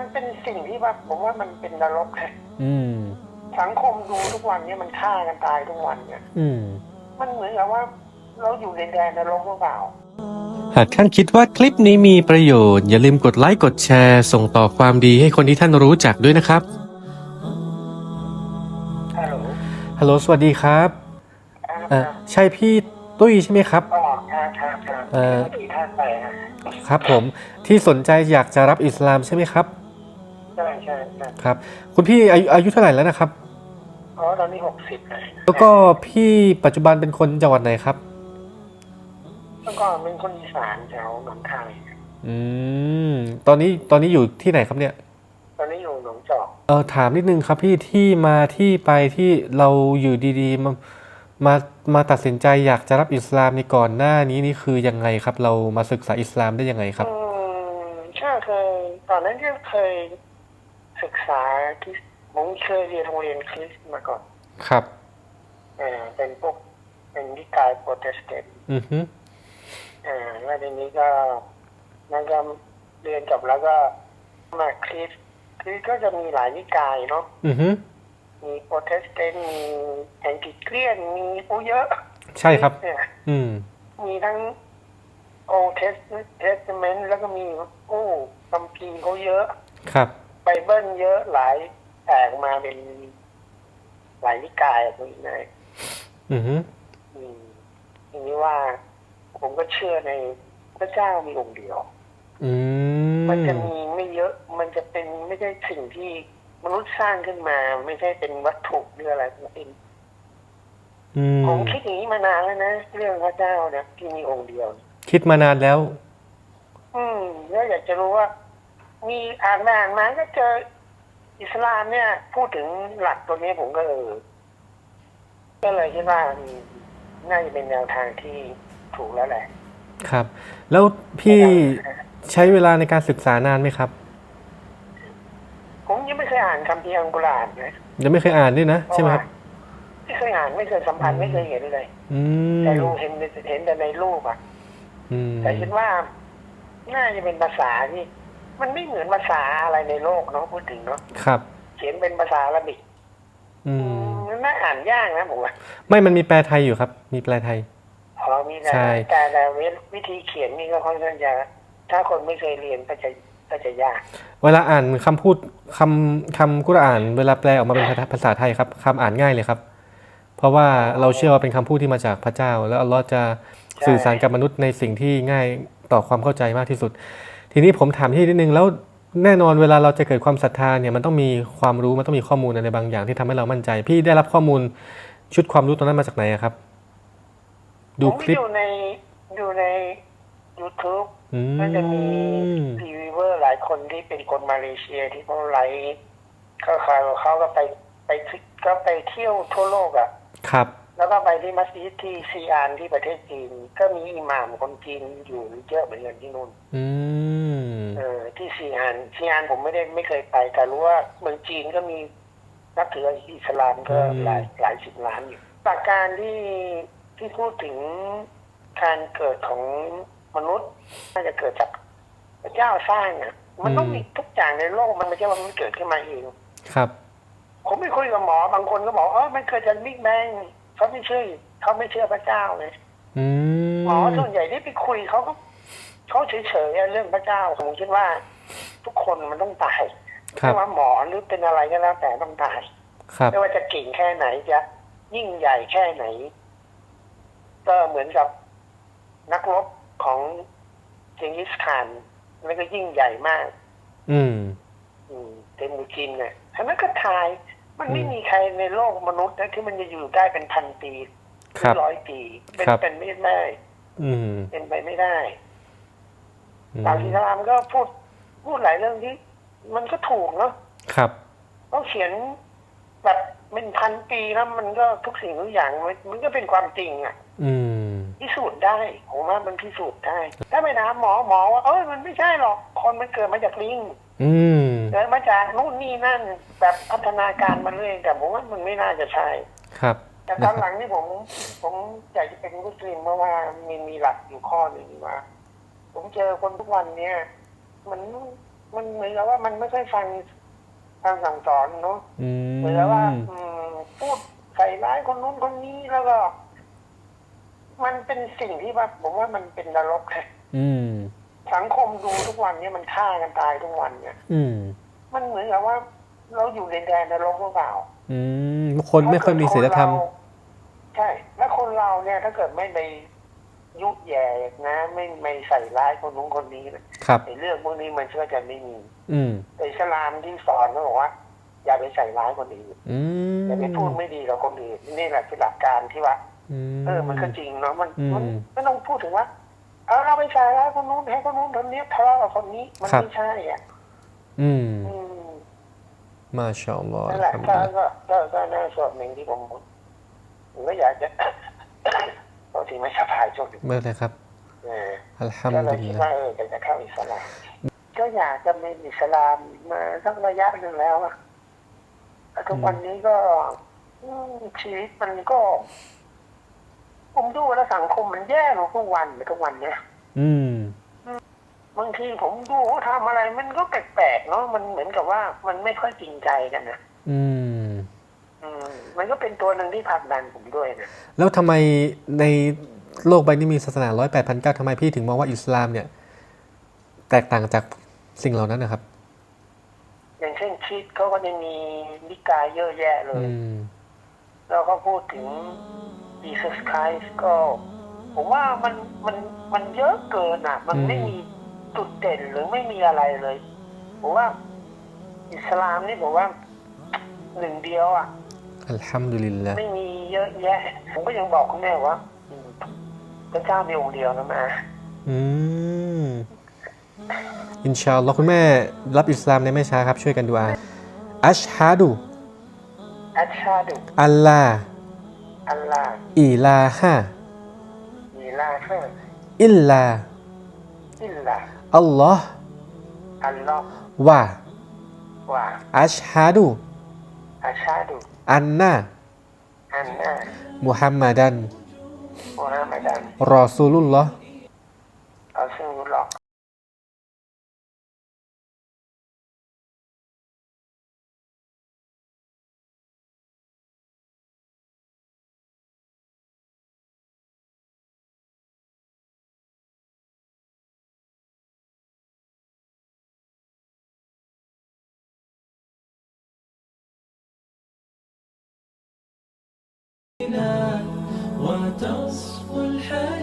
มันเป็นสิ่งที่ว่าผมว่ามันเป็นนรกนะอืม สังคมดูทุกวันเนี่ยมันฆ่ากันตายทุกวันเนี่ย อืม มันเหมือนกับว่า เราอยู่ในแดนนรกหรือเปล่า หากท่านคิดว่าคลิปนี้มีประโยชน์ อย่าลืมกดไลค์กดแชร์ ส่งต่อความดีให้คนที่ท่านรู้จักด้วยนะครับ ฮัลโหลฮัลโหลสวัสดีครับครับเอ่อใช่พี่ตุ้ยใช่ไหมครับ อ๋อครับครับครับเอ่อเมื่อกี้ท่านไปฮะครับผมที่สนใจอยากจะรับอิสลามใช่ไหมครับใช่ใช่ใช่ครับ คุณพี่อายุอายุเท่าไหร่แล้วนะครับ อ๋อตอนนี้หกสิบเลยแล้วก็พี่ปัจจุบันเป็นคนจังหวัดไหนครับเมื่อก่อนเป็นคนอีสานแถวหนองคายอืมตอนนี้ตอนนี้อยู่ที่ไหนครับเนี่ย ตอนนี้อยู่หนองจอกเออถามนิดนึงครับพี่ที่มาที่ไปที่เราอยู่ดีๆมามามาตัดสินใจอยากจะรับอิสลามในก่อนหน้านี้นี่คือยังไงครับ เรามาศึกษาอิสลามได้ยังไงครับ อืมใช่เคยตอนนั้นที่เคย ศึกษาคริสต์ผมเคยเรียนโรงเรียนคริสต์มาก่อน ครับเออเป็นพวกเป็นนิกายโปรเตสแตนต์อือฮึอ่าแล้วทีนี้ก็นั่นก็เรียนจบแล้วก็มาคริสต์คริสต์ก็จะมีหลายนิกายเนาะอือฮึมีโปรเตสแตนต์มีแองกิเลียนมีโอ้เยอะ ใช่ครับเนี่ยอืม มีทั้งโอเทสเทสเมนต์แล้วก็มีโอ้คัมภีร์เขาเยอะ ครับไบ เบิลเยอะหลายแตกมาเป็นหลายนิกายอะคุณนายอือฮึอืมทีนี้ว่า ผมก็เชื่อในพระเจ้ามีองค์เดียว อืมมันจะมีไม่เยอะ มันจะเป็นไม่ใช่สิ่งที่มนุษย์สร้างขึ้นมา ไม่ใช่เป็นวัตถุหรืออะไรทั้งสิ้นอืมผมคิดอย่างนี้มานานแล้วนะเรื่องพระเจ้าเนี่ยที่มีองค์เดียว คิดมานานแล้ว อืมแล้วอยากจะรู้ว่า มีอ่านมาอ่านมาก็เจออิสลามเนี่ย พูดถึงหลักตัวนี้ผมก็เออก็เลยคิดว่าอืมน่าจะเป็นแนวทางที่ถูกแล้วแหละ ครับ แล้วพี่ใช้เวลาในการศึกษานานไหมครับ ผมยังไม่เคยอ่านคำพีร์อัลกุรอานนะยังไม่เคยอ่านด้วยนะ ใช่ไหมครับ ไม่เคยอ่านไม่เคยสัมผัสไม่เคยเห็นเลยอืมแต่รู้เห็นเห็นแต่ในรูปอะอืมแต่คิดว่า น่าจะเป็นภาษาที่ มันไม่เหมือนภาษาอะไรในโลกเนาะพูดถึงเนาะครับ เขียนเป็นภาษาอาหรับิกอืมมันน่าอ่านยากนะผมว่าไม่มันมีแปลไทยอยู่ครับ มีแปลไทย พอมีแต่ใช่ แต่แต่วิธีเขียนนี่ก็ค่อนข้างจะถ้าคนไม่เคยเรียนก็จะก็จะยาก เวลาอ่านคำพูดคำคำกุรอาน เวลาแปลออกมาเป็นภาษาไทยครับคำอ่านง่ายเลยครับ เพราะว่าเราเชื่อว่าเป็นคำพูดที่มาจากพระเจ้า แล้วอัลลอฮ์จะสื่อสารกับมนุษย์ในสิ่งที่ง่ายต่อความเข้าใจมากที่สุด ทีนี้ผมถามที่นิดนึงแล้วแน่นอนเวลาเราจะเกิดความศรัทธาเนี่ยมันต้องมีความรู้มันต้องมีข้อมูลอะไรบางอย่างที่ทำให้เรามั่นใจ พี่ได้รับข้อมูลชุดความรู้ตรงนั้นมาจากไหนอะครับ ดูผมคลิปอยู่ในอยู่ใน YouTube อืก็จะมีมรีวิวเวอร์หลายคนที่เป็นคนมาเลเซียที่เขาไลฟ์เขาเขาเขาก็ไปไปก็ไปเที่ยวทั่วโลกอะ่ะ ครับ แล้วก็ไปที่มัสยิดที่ซีอานที่ประเทศจีน ก็มีอิหม่ามคนจีนอยู่เยอะเหมือนกันที่นู่นอืมเออที่ซีอานซีอานผมไม่ได้ไม่เคยไป แต่รู้ว่าเมืองจีนก็มีนับถืออิสลามก็อืมหลายหลายสิบล้านอยู่หลักการที่ที่พูดถึงการเกิดของมนุษย์น่าจะเกิดจากพระเจ้าสร้างอะ มันต้องมีทุกอย่างในโลกมันไม่ใช่ว่ามันเกิดขึ้นมาเองครับ ผมไปคุยกับหมอบางคนก็บอกเออมันเกิดจากบิ๊กแบง เขาไม่เชื่อเขาไม่เชื่อพระเจ้าเลยอืมหมอส่วนใหญ่ที่ไปคุยเขาก็เขาเฉยๆอะเรื่องพระเจ้าผมคิดว่า ทุกคนมันต้องตายครัไม่บว่าหมอหรือเป็นอะไรก็แล้วแต่ต้องตายครับไม่ว่าจะเก่งแค่ไหนจะยิ่งใหญ่แค่ไหน ก็เหมือนกับนักรบของเจงกิสข่านแล้วก็ยิ่งใหญ่มาก อืม อืมเตมูจินเนี่ยอันนั้นก็ทาย มันไม่อืมมีใครในโลกมนุษย์นะที่มันจะอยู่ได้เป็นพันปีหครืรับอร้อยปี เป็นครับ เป็นไม่ได้อืมเป็นไปไม่ได้อืมตามอิสลามก็พูดพูดหลายเรื่องที่ มันก็ถูกเนาะครับเขาเขียนแบบเป็นพันปีแล้วมันก็ทุกสิ่งทุกอย่างมันมันก็เป็นความจริงอะ อืม พิสูจน์ได้ผมว่ามันพิสูจน์ได้ ถ้าไปถามหมอหมอว่าเอ้ยมันไม่ใช่หรอก คนมันเกิดมาจากลิง อืมเกิดมาจากนู่นนี่นั่นแบบพัฒนาการมาเรื่อยแต่ผมว่ามันไม่น่าจะใช่ครับ แต่ตอนหลังนี่ผมผมอยากจะเป็นมุสลิมเพราะว่ามีมีหลักอยู่ข้อหนึ่งว่า ผมเจอคนทุกวันเนี่ยมันมันเหมือนกับว่ามันไม่ค่อยฟังฟังสั่งสอนเนาะอืเหมือนกับว่ามอืมพูดใส่ร้ายคนนู้นคนนี้แล้วก็ มันเป็นสิ่งที่ว่าผมว่ามันเป็นนรกเลยอืม สังคมดูทุกวันเนี้มันฆ่ากันตายทุกวันเนี่ย อืม มันเหมือนกับว่า เราอยู่ในแดนนรกหรือเปล่า อืม คนไม่ค่อยมีศีลธรรมถ้าเกิดคนเาใช่ แล้วคนเราเนี่ยถ้าเกิดไม่ไปยุแย่นะ ไม่ไม่ใส่ร้ายคนนู้นคนนี้นะครับในเรื่องพวกนี้มันก็จะไม่มี อืมแต่อิสลามที่สอนเขาบอกว่า อย่าไปใส่ร้ายคนอื่นอืมอย่าไปพูดไม่ดีกับคนอื่นนี่แหละคือหลักการที่ว่าเออ มันก็จริงเนาะมันอืมมันไม่ต้องพูดถึงว่า เอาเราไปใส่ร้ายคนนู้นให้คนนู้นคนนี้ทะเลาะกับคนนี้ มันครับไม่ใช่อะอืมอืมมาชาอัลลอฮ์นั่นแหละอัลก็ฮัมดุลิลลาห์ก็ก็ก็น่าส่วนหนึ่งที่ผมผมก็อยากจะบางทีไม่สบายช่วงหนึ่งเมื่อไรครับเอออัลฮัมก็เลดุยลิคิลดลาว่าห์เออจะเข้าอิสลามก็อยากจะเป็นอิสลามมาสักระยะหนึ่งแล้วอะแต่ทุกวันนี้ก็อืมชีวิตมันก็ ผมดูแล้วสังคมมันแย่ลงทุกวันทุกวันเนี้ยอืม บางทีผมดูเขาทำอะไรมันก็แปลกๆเนาะมันเหมือนกับว่ามันไม่ค่อยจริงใจกันนะอืม อืม มันก็เป็นตัวหนึ่งที่ผลักดันผมด้วยนะแล้วทำไมในโลกใบนี้มีศาสนาร้อยแปดพันเก้าทำไมพี่ถึงมองว่าอิสลามเนี่ย แตกต่างจากสิ่งเหล่านั้นนะครับ อย่างเช่นคริดเขาก็จะมีนิกายเยอะแยะเลอืย ม แล้วก็พูดถึง Jesus Christ ก็ ผมว่ามันมันมันเยอะเกินอะ มันอืมไม่มีจุดเด่นหรือไม่มีอะไรเลย ผมว่า อิสลามนี่ผมว่าหนึ่งเดียวอะอัลฮัมดุลิลลาห์ไม่มีเยอะแยะ ผมก็ยังบอกคุณแม่ว่าอืมพระเจ้ามีองค์เดียวนะแม่อืมอินชาอัลลอฮ์คุณแม่รับอิสลามในไม่ช้าครับ ช่วยกันดูอาอัชฮะดูอัชชาดุอัลลา อัลลาห์อิลาฮะมีลาเฟอร์อิลลาอิลลาอัลลอฮ์อัลลอฮ์วะวะอัชฮะดูอัชชาดุอันนาอันนามุฮัมมัดันมุฮัมมัดันรอซูลุลลอฮ์อัลซุลลอฮ์ وتصفو الحياة